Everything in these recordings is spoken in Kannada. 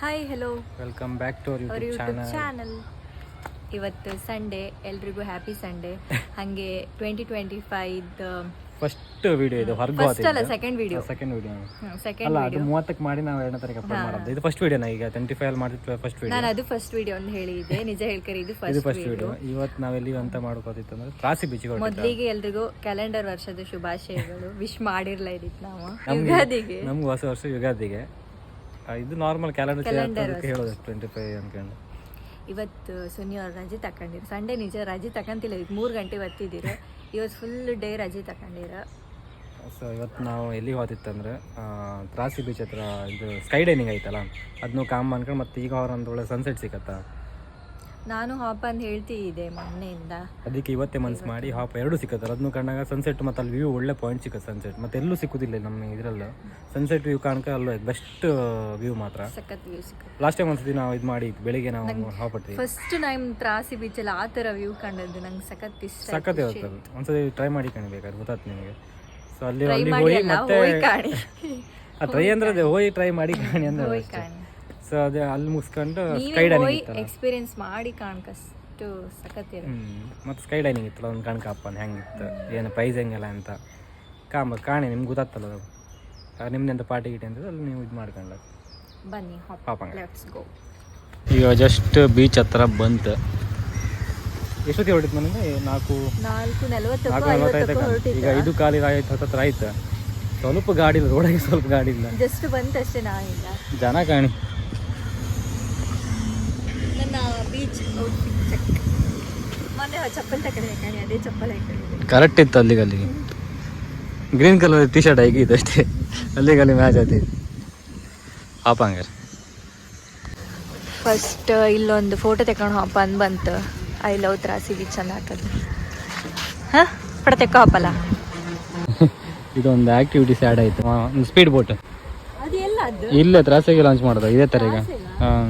Hi hello welcome back to our YouTube channel ಇವತ್ತು ಸಂಡೇ ಎಲ್ರಿಗೂ ಹ್ಯಾಪಿ ಸಂಡೇ ಹಾಗೆ twenty twenty five first video ಇದು ಹೊರಗೆ ಫಸ್ಟ್ ಅಲ್ಲ second video second video second ಅಲ್ಲ ಅದು ಮೂವತ್ತಕ್ಕೆ ಮಾಡಿ ನಾವು ಎರಡನೇ ತಾರೀಕು ಅಪ್ಲೋಡ್ ಮಾಡೋದು. ಇದು ಫಸ್ಟ್ ವಿಡಿಯೋನ ಈಗ ಟ್ವೆಂಟಿ ಫೈವ್ ಮಾಡಿದ್ವಿ ಫಸ್ಟ್ ವಿಡಿಯೋ ನಾನು ಅದು ಫಸ್ಟ್ ವಿಡಿಯೋ ಅಂತ ಹೇಳಿದ್ದೆ. ನಿಜ ಹೇಳ್ಕರಿ ಇದು ಇದು ಫಸ್ಟ್ ಫಸ್ಟ್ ವಿಡಿಯೋ ಇವತ್ತು ನಾವೆಲ್ಲಿ ಅಂತ ಮಾಡ್ಕೋತಿತ್ತು ಅಂದ್ರೆ ತ್ರಾಸಿ ಹೊರಟಿದ್ವಿ ಮೊದಲಿಗೆ ಎಲ್ರಿಗೂ ಕ್ಯಾಲೆಂಡರ್ ವರ್ಷದ ಶುಭಾಶಯಗಳು. ವಿಶ್ ಮಾಡಿರ್ಲ ಇದಿತ್ತು ನಾವು? ಯುಗಾದಿಗೆ. ನಮ್ಗೆ ಹೊಸ ವರ್ಷ ಯುಗಾದಿಗೆ. ಇದು ನಾರ್ಮಲ್ ಕ್ಯಾಲೆಂಡರ್ ಹೇಳೋದು ಟ್ವೆಂಟಿ ಫೈವ್ ಅನ್ಕೊಂಡು. ಇವತ್ತು ಸುನಿ ಅವ್ರು ರಜೆ ತಕೊಂಡಿರು. ಸಂಡೇ ನಿಜ ರಜೆ ತಕೊಂತಿಲ್ಲ ಈಗ ಮೂರು ಗಂಟೆ ಬರ್ತಿದ್ದೀರ ಇವತ್ತು ಫುಲ್ ಡೇ ರಜೆ ತಕೊಂಡಿರ. ಸೊ ಇವತ್ತು ನಾವು ಎಲ್ಲಿ ಹೋತಿತ್ತಂದ್ರೆ ತ್ರಾಸಿ ಬೀಚ್ ಹತ್ರ ಇದು ಸ್ಕೈ ಡೈನಿಂಗ್ ಐತಲ್ಲ ಅದನ್ನು ಕಾಮ್ ಅನ್ಕೊಂಡು ಮತ್ತೆ ಈಗ ಅವ್ರ ಒಳ್ಳೆ ಸನ್ಸೆಟ್ ಸಿಗತ್ತಾ? ನಾನು ಹಾಪ್ ಅಂತ ಹೇಳ್ತಿದ್ದೆ ಮೊನ್ನೆಯಿಂದ. ಅದಕ್ಕೆ ಇವತ್ತೇ ಮನ್ಸ್ ಮಾಡಿ ಹಾಪ್ ಎರಡು ಸಿಕ್ಕತ್ತಲ್ಲ. ಅದನ್ನು ಕಂಡಾಗ ಸನ್ಸೆಟ್ ಮತ್ತೆ ಅಲ್ಲಿ ವ್ಯೂ ಒಳ್ಳೆ ಪಾಯಿಂಟ್ ಸಿಕ್ಕತ್ತೆ ಸನ್ಸೆಟ್ ಮತ್ತೆ ಎಲ್ಲೂ ಸಿಕ್ಕುದಿಲ್ಲ ನಮ್ಮ ಇದರಲ್ಲೂ. ಸನ್ಸೆಟ್ ವ್ಯೂ ಕಾಣಕ ಅಲ್ಲೂ ಬೆಸ್ಟ್ ವ್ಯೂ ಮಾತ್ರ. ಸಖತ್ ವ್ಯೂ ಸಿಕ್ಕ ಲಾಸ್ಟ್ ಟೈಮ್ ಒಂದ್ಸತಿ ನಾವು ಇದು ಮಾಡಿ ಬೆಳಿಗ್ಗೆ ನಾವು ಹಾಪ್ ಹತ್ತೀವಿ ಫಸ್ಟ್ ಟೈಮ್ ತ್ರಾಸಿ ಬೀಚಲ್ಲಿ ಆ ತರ ವ್ಯೂ ಕಂಡದ್ದು ನಂಗೆ ಸಖತ್ ಇಷ್ಟ. ಸಖತ್ ಇರುತ್ತೆ ಒಂದ್ಸತಿ ಟ್ರೈ ಮಾಡಿ ಕಾಣಬೇಕಾದ್ರೆ ಗೊತ್ತಾಯ್ತು ನಿಮಗೆ. ಸೊ ಅಲ್ಲಿ ಅಲ್ಲಿ ಹೋಗಿ ಮತ್ತೆ ಟ್ರೈ ಅಂದ್ರೆ ಅದೇ ಹೋಗಿ ಟ್ರೈ ಮಾಡಿ ಕಾಣಿ ಅಂದ್ರೆ ಹೋಗಿ ಕಾಣಿ. ಸೊ ಅದೇ ಅಲ್ಲಿ ಮುಗಿಸ್ಕೊಂಡು ಸ್ಕೈ ಡೈನಿಂಗ್ ಇತ್ತಲ್ಲ. ಎಕ್ಸ್ಪೀರಿಯನ್ಸ್ ಮಾಡಿ ಕಾಣ್ಕಷ್ಟು ಸಖತ್ ಇರುತ್ತೆ ಮತ್ತೆ ಸ್ಕೈ ಡೈನಿಂಗ್ ಇತ್ತಲ್ಲ ಒಂದು ಕಣ್ಕಪ್ಪ ಹೆಂಗಿತ್ತು ಏನು ಪ್ರೈಸ್ ಹೆಂಗೆಲ್ಲ ಅಂತ. ಕಾಮ ಕಾಣಿ ನಿಮ್ಗೆ ಗೊತ್ತಾಗ್ತಲ್ಲ ಅದು. ನಿಮ್ದು ಎಂತ ಪಾರ್ಟಿ ಗಿಟಿ ಅಂತ ಅಲ್ಲಿ ನೀವು ಇದು ಮಾಡ್ಕೊಂಡು ಬನ್ನಿ ಪಾಪ ಪಾಪಂಗ. ಲೆಟ್ಸ್ ಗೋ ಈಗ ಜಸ್ಟ್ ಬೀಚ್ ಹತ್ರ ಬಂತು. ಎಷ್ಟೊತ್ತಿ ಹೊರಟಿತ್ತು ನನಗೆ ನಾಲ್ಕು ನಾಲ್ಕು ನಲವತ್ತೈದು ಈಗ ಐದು ಕಾಲಿ ಆಯ್ತು ಹತ್ತತ್ರ ಆಯ್ತು. ಸ್ವಲ್ಪ ಗಾಡಿ ಇಲ್ಲ ರೋಡಾಗಿ ಸ್ವಲ್ಪ ಗಾಡಿ ಇಲ್ಲ. ಜಸ್ಟ್ ಬಂತಷ್ಟೇ ನಾ ಈಗ ಜನ ಕಾಣಿ. ಬೀಚ್ ಔಟ್ಫಿಟ್ ಚೆಕ್ ಮೊನ್ನೆ ಚಪ್ಪಲ್ ತಗೊಂಡೆ ಕಾಣಿ ಅದೇ ಚಪ್ಪಲ್ ಹಾಕೊಂಡಿದ್ದೆ ಕರೆಕ್ಟ್ ಇತ್ತು ಅಲ್ಲಿಗೆ ಅಲ್ಲಿಗೆ. ಗ್ರೀನ್ ಕಲರ್ ಟಿ ಶರ್ಟ್ ಆಗಿತ್ತು ಅಷ್ಟೇ. ಅಲ್ಲಿಗೆ ಅಲ್ಲಿ ಮ್ಯಾಚ್ ಆಯ್ತು. ಹಾಪ ಹಂಗಾರೆ. ಫಸ್ಟ್ ಇಲ್ಲೊಂದು ಫೋಟೋ ತೆಕ್ಕೊಂಡು ಹಾಪ ಅಂದ್ ಬಂತು. ಐ ಲವ್ ತ್ರಾಸಿ ಬೀಚ್ ಚಂದ ಹಾಕದು. ಹಾಂ? ಫೋಟೋ ತೆಕ್ಕೋ ಹಾಪಲ್ಲ ಇದೊಂದು ಆಕ್ಟಿವಿಟೀಸ್ ಆ್ಯಡ್ ಆಯಿತು. ಒಂದು ಸ್ಪೀಡ್ ಬೋಟ್ ಇಲ್ಲ ಎಲ್ಲ ಅದು ಇಲ್ಲೇ ತ್ರಾಸಿಗೆ ಲಾಂಚ್ ಮಾಡೋದು ಇದೇ ಥರ ಈಗ. ಹಾಂ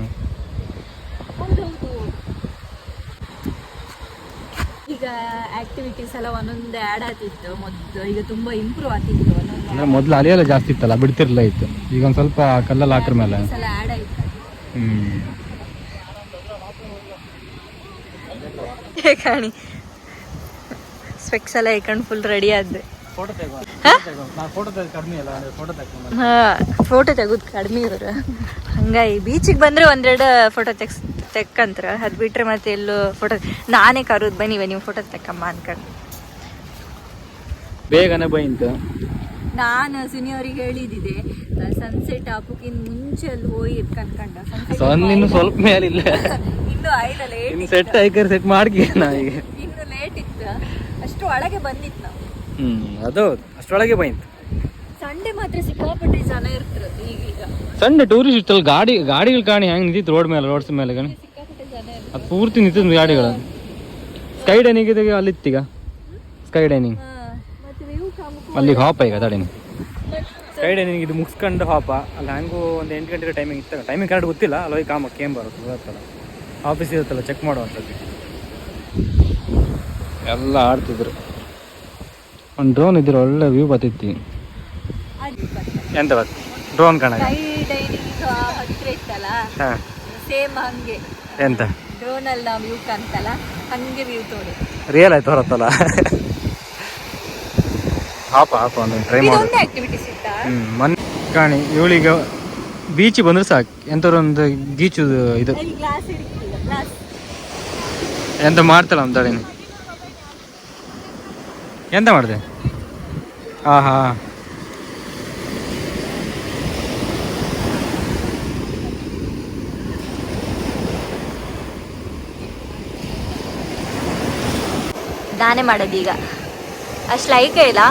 ಈಗ ಎಲ್ಲ ಒಂದೊಂದು ಆ್ಯಡ್ ಆಗ್ತಿತ್ತು ಮೊದಲು ಈಗ ತುಂಬ ಇಂಪ್ರೂವ್ ಆಗ್ತಿತ್ತು. ಒಂದೊಂದು ಅಂದರೆ ಮೊದಲು ಅಲೆಯೆಲ್ಲ ಜಾಸ್ತಿ ಇತ್ತಲ್ಲ ಬಿಡ್ತಿರ್ಲಿಲ್ಲ ಇತ್ತು. ಈಗ ಒಂದು ಸ್ವಲ್ಪ ಕಲ್ಲಲ್ಲಿ ಹಾಕ್ರ ಮೇಲೆ. ಸಲ ಆ್ಯಡ್ ಆಯ್ತು. ಹ್ಞೂ ಕಾಣಿ. ಸ್ಪೆಕ್ಸ್ ಎಲ್ಲ ಇಟ್ಕೊಂಡು ಫುಲ್ ರೆಡಿ ಆದ್ದೆ ಹಾಂ? ಫೋಟೋ ತೆಗೆದು ಕಡಿಮೆ ಇವರು. ಹಂಗಾಗಿ ಬೀಚಿಗೆ ಬಂದ್ರೆ ಒಂದೆರಡು ಫೋಟೋ ತೆಗ್ಸ್ ತೆಕ್ಕಂತ್ರ. ಅದು ಬಿಟ್ರೆ ಮತ್ತೆ ಎಲ್ಲೂ ಫೋಟೋ ನಾನೇ ಕರೋದು ಬನ್ನಿ ನೀವು ಫೋಟೋ ತೆಕ್ಕಮ್ಮ ಅನ್ಕೊಂಡು. ಬೇಗನೆ ಬೈಂತು ನಾನು ಸುನಿಯವ್ರಿಗೆ ಹೇಳಿದಿದೆ ಸನ್ಸೆಟ್ ಹಾಕೋಕ್ಕಿಂತ ಮುಂಚೆ ಅಲ್ಲಿ ಹೋಗಿ ಕನ್ಕಂಡ ಇನ್ನು ಸ್ವಲ್ಪ ಮೇಲಿಲ್ಲ ಇನ್ನು ಆಯ್ತಾ ಲೇಟ್ ಸೆಟ್ ಐಕರ್ ಸೆಟ್ ಮಾಡ್ಕಿ ಈಗ ಇನ್ನು ಲೇಟ್ ಇತ್ತು. ಅಷ್ಟು ಒಳಗೆ ಬಂದಿತ್ತು ನಾವು. ಹ್ಮ್ ಅದು ಅಷ್ಟರೊಳಗೆ ಬೈಂತು ಸಂಡೆ ಮಾತ್ರ ಸಿಕ್ಕಾಪಟ್ಟೆ ಜನ ಇರ್ತಾರೆ ಈಗೀಗ. ಸಂಡೆ ಟೂರಿಸ್ಟ್ ಅಲ್ಲಿ ಗಾಡಿ ಗಾಡಿಗಳು ಕಾಣಿ ಹೆಂಗ್ ನಿಂತಿತ್ತು ರೋಡ್ ಮೇಲೆ ರೋಡ್ಸ್ ಮೇಲೆ ಕಾಣಿ? ಅದು ಪೂರ್ತಿ ನಿಂತಿದ್ದು ಗಾಡಿಗಳು. ಸ್ಕೈ ಡೈನಿಂಗ್ ಇದೆ ಅಲ್ಲಿತ್ತೀಗ. ಸ್ಕೈ ಡೈನಿಂಗ್ ಹಾಂ ಮತ್ತೆ ವ್ಯೂ ಕಾಮಕ್ಕೂ ಅಲ್ಲಿಗೆ ಹಾಪ ಈಗ ತಡೀನಿ ಸ್ಕೈ ಡೈನಿಂಗ್ ಇದು ಮುಗಿಸ್ಕೊಂಡು ಹಾಪ ಅಲ್ಲಿ ಹ್ಯಾಂಗೂ ಒಂದು ಎಂಟು ಗಂಟೆಗೆ ಟೈಮಿಂಗ್ ಇತ್ತು ಟೈಮಿಂಗ್ ಕರೆಕ್ಟ್ ಗೊತ್ತಿಲ್ಲ. ಅಲ್ಲಿ ಹೋಗಿ ಕಾಮ ಕೇಮ್ ಬರುತ್ತೆ ಗೊತ್ತಲ್ಲ ಆಫೀಸ್ ಇರುತ್ತಲ್ಲ ಚೆಕ್ ಮಾಡುವಂಥದ್ದು. ಎಲ್ಲ ಆಡ್ತಿದ್ರು. ಒಂದು ಡ್ರೋನ್ ಇದ್ರೆ ಒಳ್ಳೆ ವ್ಯೂ ಬರ್ತಿತ್ತು. ಎಂತ ಬರ್ತಿ ಡ್ರೋನ್ ಕಾಣ ಇತ್ತಲ್ಲ? ಎಂತ? ಡ್ರೋನ್ ಅಲ್ಲಿ ನಾವು ವ್ಯೂ ಕಾಣ್ತಲ್ಲ? ಹಂಗೆ ವ್ಯೂ ತೋರು ರಿಯಲ್ ಆಯ್ತು ಹೊರತ್ತಲ್ಲ ಹಾಪ ಹಾಪ ಒಂದು ಟ್ರೈ ಮಾಡು ಆಕ್ಟಿವಿಟೀಸ್ ಇತ್ತಾ ಮೊನ್ನೆ ಕಾಣಿ ಇವಳಿಗೆ ಬೀಚ್ ಬಂದ್ರೆ ಸಾಕು. ಎಂಥವ್ರು ಒಂದು ಗೀಚು ಇದು. ಎಂತ ಮಾಡ್ತಾಳ ಅಂತ ಹೇಳಿ ಎಂತ ಮಾಡಿದೆ? ಹಾಂ ಹಾಂ ನಾನೇ ಮಾಡೋದು ಈಗ. ಅಷ್ಟು ಲೈಕ್ ಇಲ್ಲ.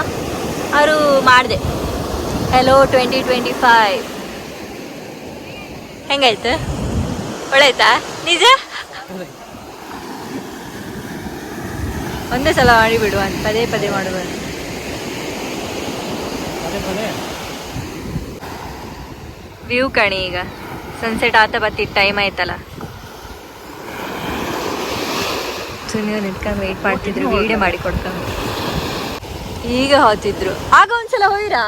ಅವರು ಮಾಡಿದೆ. ಹೆಲೋ ಟ್ವೆಂಟಿ ಟ್ವೆಂಟಿ ಫೈವ್ ಹೆಂಗಾಯ್ತು? ಒಳ್ಳೆಯ್ತಾ? ನಿಜ? ಒಂದೇ ಸಲ ಮಾಡಿಬಿಡುವ ಪದೇ ಪದೇ ಮಾಡುವ ವ್ಯೂ ಕಣಿ ಈಗ. ಸನ್ಸೆಟ್ ಆತ ಬತ್ತಿದ್ದ ಟೈಮ್ ಆಯ್ತಲ್ಲ. ಸುನೀವ್ ನಿಂತ್ಕೊಂಡು ವೇಟ್ ಮಾಡ್ತಿದ್ರು ವೀಡಿಯೋ ಮಾಡಿ ಕೊಡ್ಕೊಂಡು ಈಗ ಹೋತಿದ್ರು. ಆಗ ಒಂದ್ಸಲ ಹೋಯ್ರಾ?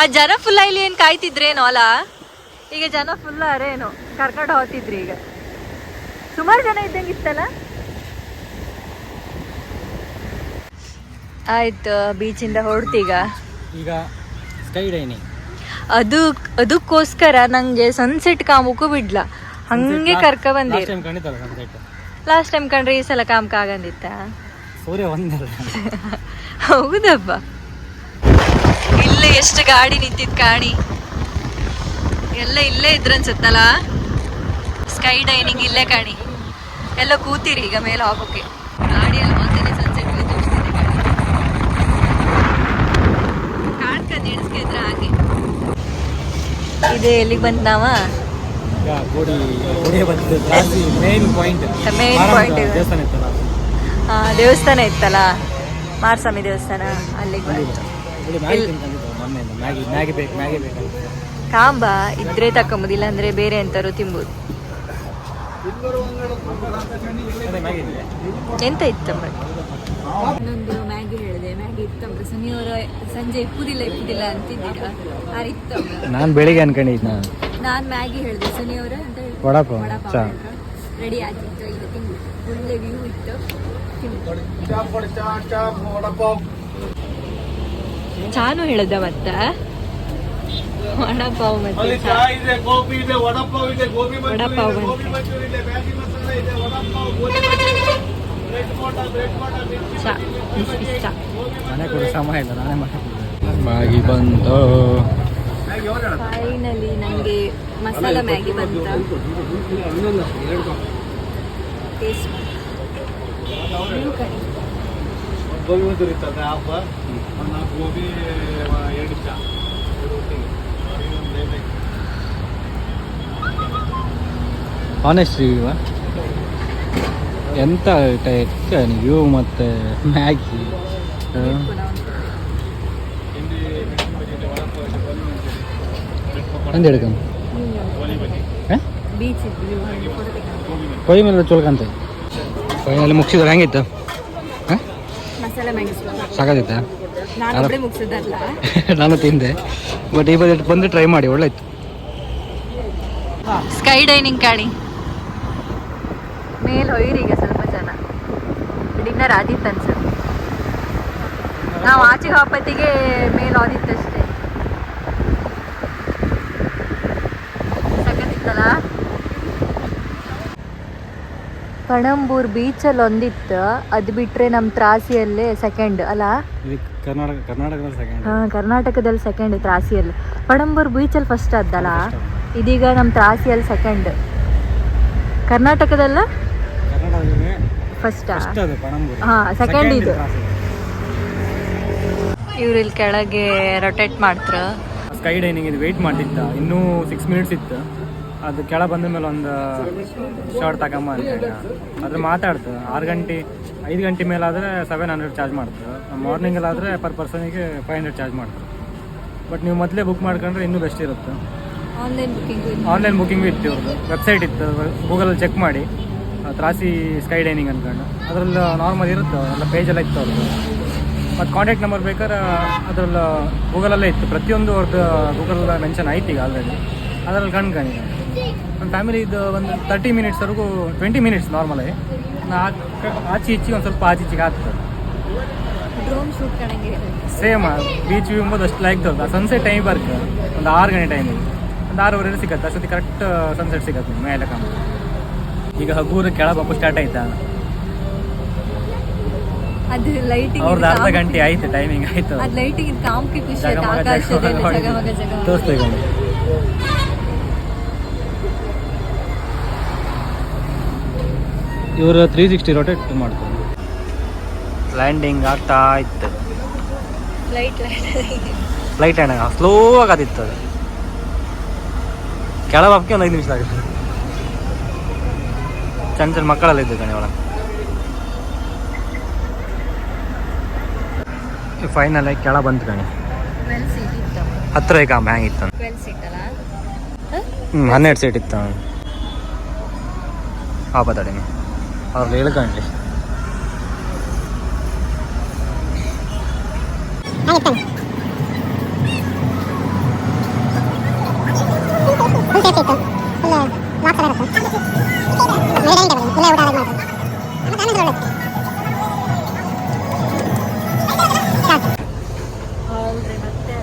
ಆ ಜನ ಫುಲ್ಲ ಇಲ್ಲಿ ಏನು ಕಾಯ್ತಿದ್ರೇನೋ ಅಲ್ಲ ಈಗ ಜನ ಫುಲ್ಲ ಅರೇನು? ಕರ್ಕೊಂಡು ಹೋಗ್ತಿದ್ರಿ ಈಗ. ಸುಮಾರು ಜನ ಇದ್ದಂಗೆ ಇತ್ತಲ್ಲ? ಆಯ್ತು ಬೀಚಿಂದ ಹೊರಡ್ತೀಗ? ಈಗ ಸ್ಕೈ ಡೈನಿಂಗ್ ಅದು ಅದಕ್ಕೋಸ್ಕರ ನಂಗೆ ಸನ್ಸೆಟ್ ಕಾಮಕ್ಕೂ ಬಿಡ್ಲ. ಹಂಗೆ ಕರ್ಕ ಬಂದಿ ಲಾಸ್ಟ್ ಟೈಮ್ ಕಂಡ್ರೆ ಈ ಸಲ ಕಾಮಕ ಆಗಂದಿತ್ತ? ಸೂರ್ಯ ಒಂದಲ್ಲ. ಹೌದಪ್ಪ. ಇಲ್ಲೇ ಎಷ್ಟು ಗಾಡಿ ನಿಂತಿದ್ ಕಾಣಿ. ಎಲ್ಲ ಇಲ್ಲೇ ಇದ್ರನ್ಸುತ್ತಲ್ಲ ಸ್ಕೈ ಡೈನಿಂಗ್ ಇಲ್ಲೇ ಕಾಣಿ. ಎಲ್ಲ ಕೂತಿರಿ ಈಗ ಮೇಲೆ ಹೋಗೋಕೆ ಗಾಡಿಯಲ್ಲಿ ಹೋಗ್ತೇನೆ ಸನ್ಸೆಟ್ ಕಾಣ್ಕಂಡು ಎಣಿಸ್ಕಿದ್ರ ಹಾಗೆ. ಇದೆ ಎಲ್ಲಿಗೆ ಬಂದ್ ನಾವ ಗೋಡಿ ಗೋಡಿ ಬಂದು ಜಾಸ್ತಿ ಮೇನ್ ಪಾಯಿಂಟ್ ಮೇನ್ ಪಾಯಿಂಟ್ ಇದು. ದೇವಸ್ಥಾನ ಇತ್ತಲ್ಲ? ಆ, ದೇವಸ್ಥಾನ ಇತ್ತಲ್ಲ? ಮಾರ್ಸ್ವಾಮಿ ದೇವಸ್ಥಾನ ಅಲ್ಲಿಗೆ ಬಂತು. ಇಲ್ಲಿ ಮ್ಯಾಗಿ ಮ್ಯಾಗಿ ಮ್ಯಾಗಿ ಬೇಕು ಮ್ಯಾಗಿ ಬೇಕಂತ ಕಾಂಬ ಇದ್ರೆ ತಕೊಂಬುದಿಲ್ಲ ಅಂದ್ರೆ ಬೇರೆ ಎಂತಾರು ಇದೆ ಎಂತ ಇತ್ತಂಬ ಇನ್ನೊಂದು ಮ್ಯಾಗಿ ಹೇಳಿದೆ. ಮ್ಯಾಗಿ ಇತ್ತಂಬ್ರ ಸುನಿಯವರ ಸಂಜೆ ಇಪ್ಪುದಿಲ್ಲ ಇಪ್ಪುದಿಲ್ಲ ಅಂತಿದ್ದೀರ? ಆ ಇತ್ತಂಬ್ರ ನಾನು ಬೆಳಿಗ್ಗೆ ಅನ್ಕೊಂಡಿದ್ದೆ ನಾನು ನಾನ್ ಮ್ಯಾಗಿ ಹೇಳಿದೆ. ಸುನಿಯವರ ಅಂತ ವಡಾಪಾವ್. ಚಾ. ರೆಡಿ ಆಗಿತ್ತು ಈಗ ತಿಂದು ಒಳ್ಳೆ ವ್ಯೂ ಇತ್ತು. ಚಾನು ಹೇಳದ ಮತ್ತ? ವಡಾಪಾವ್ ಮತ್ತೆ ವಡಪಾವ್ ವಡಾಪಾವ್ ವಡಪಾವ್ ಚಾ. ಬಿಸಿ ಬಿಸಿ ಚಾ. ಮನೆ ಕೂಡ ಸಮಯ ಇಲ್ಲ ನಾನೇ ಮಾಡಿ ಮ್ಯಾಗಿ ಬಂತು. ಫೈನಲಿ ನನಗೆ ಮಸಾಲ ಮ್ಯಾಗಿ ಬಂತ? ಗೋಬಿ ಎರಡು ಆನೆಸ್ಟ್ ರಿವ್ಯೂ ಎಂತ ಟೈಪ್ ನೀವು ಮತ್ತು ಮ್ಯಾಗಿ ತಿಂಡಿ ಮೆಣಸಿನ ಬಜ್ಜಿ ಇದೆ ವಡಪಾವ್ ಇದೆ ಗೋಬಿ ಮಂಚೂರಿ ಬಜ್ಜಿ ಬೀಚ್ ಕೊಯ್ ಮೇಲೆ ಚೊಳ್ಕಂತ. ಕೊಯ್ಯಲ್ಲಿ ಮುಗಿಸಿದ್ರೆ ಹೆಂಗಿತ್ತು? ಸಾಕಾಗಿತ್ತಾ? ನಾನು ತಿಂದೆ. ಬಟ್ ಈ ಬಜೆಟ್ ಬಂದು ಟ್ರೈ ಮಾಡಿ ಒಳ್ಳೆ ಇತ್ತು ಸ್ಕೈ ಡೈನಿಂಗ್ ಕಾಣಿ. ಮೇಲ್ ಹೊಯ್ರಿ ಈಗ ಸ್ವಲ್ಪ ಜನ. ಡಿನ್ನರ್ ಆದಿತ್ತು ಅನ್ಸುತ್ತೆ ನಾವು ಆಚೆಗೆ ಹಾಪತ್ತಿಗೆ ಮೇಲ್ ಆದಿತ್ತಷ್ಟೇ ಸಖತ್ತಿತ್ತಲ್ಲ ಪಣಂಬೂರ್ ಬೀಚಲ್ಲಿ ಒಂದಿತ್ತು. ಅದು ಬಿಟ್ರೆ ನಮ್ಮ ತ್ರಾಸಿಯಲ್ಲೇ ಸೆಕೆಂಡ್ ಅಲ್ಲ ಕರ್ನಾಟಕ ಕರ್ನಾಟಕದಲ್ಲಿ ಸೆಕೆಂಡ್ ಹಾ ಕರ್ನಾಟಕದಲ್ಲಿ ಸೆಕೆಂಡ್ ತ್ರಾಸಿಯಲ್ಲಿ. ಪಣಂಬೂರ್ ಬೀಚಲ್ಲಿ ಫಸ್ಟ್ ಅದಲ್ಲ ಇದೀಗ ನಮ್ಮ ತ್ರಾಸಿಯಲ್ಲಿ ಸೆಕೆಂಡ್ ಕರ್ನಾಟಕದಲ್ಲ? ಫಸ್ಟಾ ಹಾ, Second ಇದು. ಇವ್ರು ಇಲ್ಲಿ ಕೆಳಗೆ ರೊಟೇಟ್ ಮಾಡ್ತಾರ. ಸ್ಕೈ ಡೈನಿಂಗ್ ಇದು ವೇಟ್ ಮಾಡ್ತಿತ್ತ. ಇನ್ನೂ ಸಿಕ್ಸ್ ಮಿನಿಟ್ಸ್ ಇತ್ತು. ಅದು ಕೆಳ ಬಂದ ಮೇಲೆ ಒಂದು ಶರ್ಟ್ ತಗೊಂಬ ಅಂತ ಹೇಳಿ. ಅದ್ರ ಮಾತಾಡ್ತು. ಆರು ಗಂಟೆ ಐದು ಗಂಟೆ ಮೇಲಾದರೆ ಸೆವೆನ್ ಹಂಡ್ರೆಡ್ ಚಾರ್ಜ್ ಮಾಡ್ತಾರೆ ಮಾರ್ನಿಂಗಲ್ಲಾದರೆ ಪರ್ ಪರ್ಸನಿಗೆ ಫೈವ್ ಹಂಡ್ರೆಡ್ ಚಾರ್ಜ್ ಮಾಡ್ತಾರೆ ಬಟ್ ನೀವು ಮೊದಲೇ ಬುಕ್ ಮಾಡ್ಕೊಂಡ್ರೆ ಇನ್ನೂ ಬೆಸ್ಟ್ ಇರುತ್ತೆ. ಆನ್ಲೈನ್ ಆನ್ಲೈನ್ ಬುಕಿಂಗ್ ಇತ್ತು ಇವ್ರದ್ದು. ವೆಬ್ಸೈಟ್ ಇತ್ತು. ಗೂಗಲಲ್ಲಿ ಚೆಕ್ ಮಾಡಿ. ತ್ರಾಸಿ ಸ್ಕೈ ಡೈನಿಂಗ್ ಅಂದ್ಕೊಂಡು ಅದರಲ್ಲಿ ನಾರ್ಮಲ್ ಇರುತ್ತೆ. ಎಲ್ಲ ಪೇಜೆಲ್ಲ ಇತ್ತು ಅವ್ರದ್ದು. ಮತ್ತು ಕಾಂಟ್ಯಾಕ್ಟ್ ನಂಬರ್ ಬೇಕಾದ್ರೆ ಅದರಲ್ಲಿ ಗೂಗಲಲ್ಲೇ ಇತ್ತು. ಪ್ರತಿಯೊಂದು ಅವ್ರದ್ದು ಗೂಗಲ್ ಮೆನ್ಷನ್ ಆಯ್ತು ಈಗ ಆಲ್ರೆಡಿ ಅದರಲ್ಲಿ ಕಣ್ಕೊಂಡಿದೆ ನಮ್ಮ ಫ್ಯಾಮಿಲಿದು ಒಂದು ತರ್ಟಿ ಮಿನಿಟ್ಸ್ವರೆಗೂ ಟ್ವೆಂಟಿ ಮಿನಿಟ್ಸ್ ನಾರ್ಮಲಾಗಿ ಆಚೆ ಈಚೆ ಒಂದು ಸ್ವಲ್ಪ ಆಚೆ ಈಚೆಗೆ ಆಗ್ತದೆ ಸೇಮ್ ಬೀಚ್ ವ್ಯೂ ಎಂಬುದು ಅಷ್ಟು ಲೈಕ್ ತೋರ್ದು. ಸನ್ಸೆಟ್ ಟೈಮ್ ಬರ್ತದೆ ಒಂದು ಆರು ಗಂಟೆ ಟೈಮಿಗೆ ಒಂದು ಆರೂವರೆ ಸಿಗತ್ತೆ. ಅಷ್ಟೊತ್ತಿ ಕರೆಕ್ಟ್ ಸನ್ಸೆಟ್ ಸಿಗುತ್ತೆ ಮೇಲೆ ಕಾಣ ಈಗ ಹಗೂರು ಕೆಳ ಬಾಕು ಸ್ಟಾರ್ಟ್ ಆಯ್ತಾ? ಅದು ಲೈಟಿಂಗ್ ಅವ್ರದ್ದು ಅರ್ಧ ಗಂಟೆ ಆಯ್ತು ಟೈಮಿಂಗ್ ಆಯ್ತು. ಅದು ಲೈಟಿಂಗ್ ಕಾಮ್ಕೆ ಖುಷಿ ಆಯ್ತು. ಜಗಮಗ ಆಕಾಶದಲ್ಲಿ ಜಗಮಗ ಜಗಮಗ ಜಗಮಗ ತೋರಿಸ್ತಾ ಈಗ ಇವರು ತ್ರೀ ಸಿಕ್ಸ್ಟಿ ರೊಟೇಟ್ ಮಾಡ್ತಾರೆ. ಲ್ಯಾಂಡಿಂಗ್ ಆಗ್ತಾ ಇತ್ತು. ಲೈಟ್ ಅಣ್ಣ ಸ್ಲೋ ಆಗತ್ತಿತ್ತು ಅದು. ಕೆಳಗೆ ಒಂದು ಐದು ನಿಮಿಷ ಆಗುತ್ತೆ. ಸಣ್ಣ ಸಣ್ಣ ಮಕ್ಕಳೆಲ್ಲ ಇದ್ದು ಕಣೆ ಒಳಗೆ. ಫೈನಲ್ ಆಗಿ ಕೆಳ ಬಂತು ಕಣೆ. ಹತ್ತಿರ ಈಗ ಅಲ್ಲ? ಹ್ಞೂ ಹನ್ನೆರಡು ಸೀಟ್ ಇತ್ತು. ಆ ಬತ್ತಾಡಿನಿ ಅವ್ರಲ್ಲಿ ಹೇಳ್ಕೊಂಡ್ಲಿ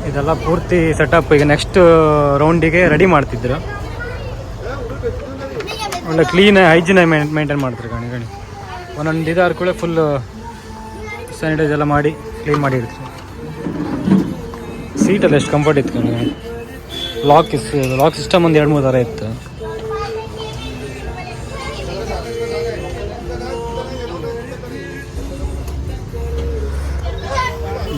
ಇದೆಲ್ಲ ಪೂರ್ತಿ ಸೆಟಪ್ ಈಗ ನೆಕ್ಸ್ಟ್ ರೌಂಡಿಗೆ ರೆಡಿ ಮಾಡ್ತಿದ್ರು ಒಳ್ಳೆ ಕ್ಲೀನ್ ಹೈಜಿನ್ ಮೇಂಟೈನ್ ಮಾಡ್ತಾರೆ ಗಣಿ ಗಣಿ. ಒಂದೊಂದು ಇದಾದ ಕೂಡ ಫುಲ್ ಸ್ಯಾನಿಟೈಸ್ ಎಲ್ಲ ಮಾಡಿ ಕ್ಲೀನ್ ಮಾಡಿ ಇಡ್ತಾರೆ ಸೀಟಲ್ಲಿ ಎಷ್ಟು ಕಂಫರ್ಟ್ ಇತ್ತು ಕಣಿ ಲಾಕ್ ಇಸ್ ಲಾಕ್ ಸಿಸ್ಟಮ್ ಒಂದು ಎರಡು ಮೂರು ಥರ ಇತ್ತು.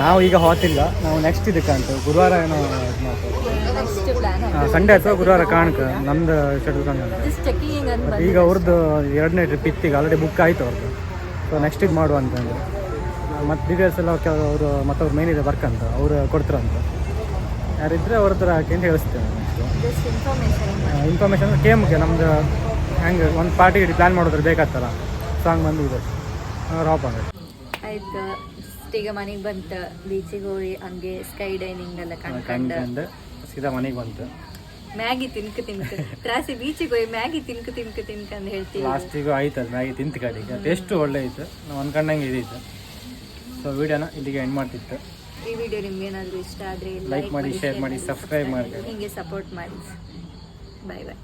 ನಾವು ಈಗ ಹೋತಿಲ್ಲ ನಾವು ನೆಕ್ಸ್ಟ್ ಇದಕ್ಕೆ ಅಂತ, ಗುರುವಾರ ಏನೋ ಇದು ಮಾಡ್ತೀವಿ. ನೆಕ್ಸ್ಟ್ ಪ್ಲಾನ್ ಸಂಡೇ ಅಥವಾ ಗುರುವಾರ ಕಾಣಕ? ನಮ್ದು ಶೆಡ್ಯೂಲ್ ಕಾಣ ಜಸ್ಟ್ ಚೆಕಿಂಗ್ ಅಂತ ಈಗ ಅವ್ರದ್ದು ಎರಡನೇ ಟ್ರಿಪ್ ಇತ್ತೀಗ ಆಲ್ರೆಡಿ ಬುಕ್ ಆಯ್ತು ಅವ್ರದ್ದು ಸೊ ನೆಕ್ಸ್ಟ್ ಇದು ಮಾಡುವ ಅಂತಂದ್ರೆ ಮತ್ತು ಡೀಟೇಲ್ಸ್ ಎಲ್ಲ ಅವರು ಮತ್ತೆ ಅವ್ರ ಮೇನ್ ಇದೆ ವರ್ಕ್ ಅಂತ ಅವ್ರು ಕೊಡ್ತಾರಂತ. ಯಾರಿದ್ರೆ ಅವ್ರ ಹತ್ರ ಹಾಕಿ ಅಂತ ಇನ್ಫಾರ್ಮೇಶನ್ ಇನ್ಫಾರ್ಮೇಷನ್ ಕೇಮ್ಗೆ ನಮ್ದು ಹೆಂಗೆ ಒಂದು ಪಾರ್ಟಿ ಇಡೀ ಪ್ಲ್ಯಾನ್ ಮಾಡಿದ್ರೆ ಬೇಕಾಗ್ತಲ್ಲ ಸಾಂಗ್ ಬಂದು ಇದೆ. ರಾಪ್ ಆಯ್ತು. ಈಗ ಮನೆಗೆ ಬಂತ ಬೀಚಿಗೆ ಹೋಗಿ ಹಂಗೆ ಸ್ಕೈ ಡೈನಿಂಗ್ ಎಲ್ಲ ಕಂಡ್ಕೊಂಡು. ಕಂಡು. ಸೀದಾ ಮನೆಗೆ ಬಂತು. ಮ್ಯಾಗಿ ತಿನ್ಕ ತಿನ್ಕ. ತ್ರಾಸಿ ಬೀಚಿಗೆ ಹೋಗಿ ಮ್ಯಾಗಿ ತಿನ್ಕ ತಿನ್ಕ ತಿನ್ಕ ಅಂತ ಹೇಳ್ತೀವಿ. ಲಾಸ್ಟಿಗೂ ಆಯ್ತು ಅದು ಮ್ಯಾಗಿ ತಿಂತ ಕಡೆಗೆ ಟೇಸ್ಟು ಒಳ್ಳೆ ಇತ್ತು. ನಾವು ಅನ್ಕೊಂಡಂಗೆ ಇದಿತ್ತು. ಸೊ ವಿಡಿಯೋನ ಇಲ್ಲಿಗೆ ಎಂಡ್ ಮಾಡ್ತಿತ್ತು. ಈ ವಿಡಿಯೋ ನಿಮ್ಗೆ ಏನಾದರೂ ಇಷ್ಟ ಆದರೆ ಲೈಕ್ ಮಾಡಿ ಶೇರ್ ಮಾಡಿ ಸಬ್ಸ್ಕ್ರೈಬ್ ಮಾಡಿ. ಹಿಂಗೆ ಸಪೋರ್ಟ್ ಮಾಡಿ. ಬಾಯ್ ಬಾಯ್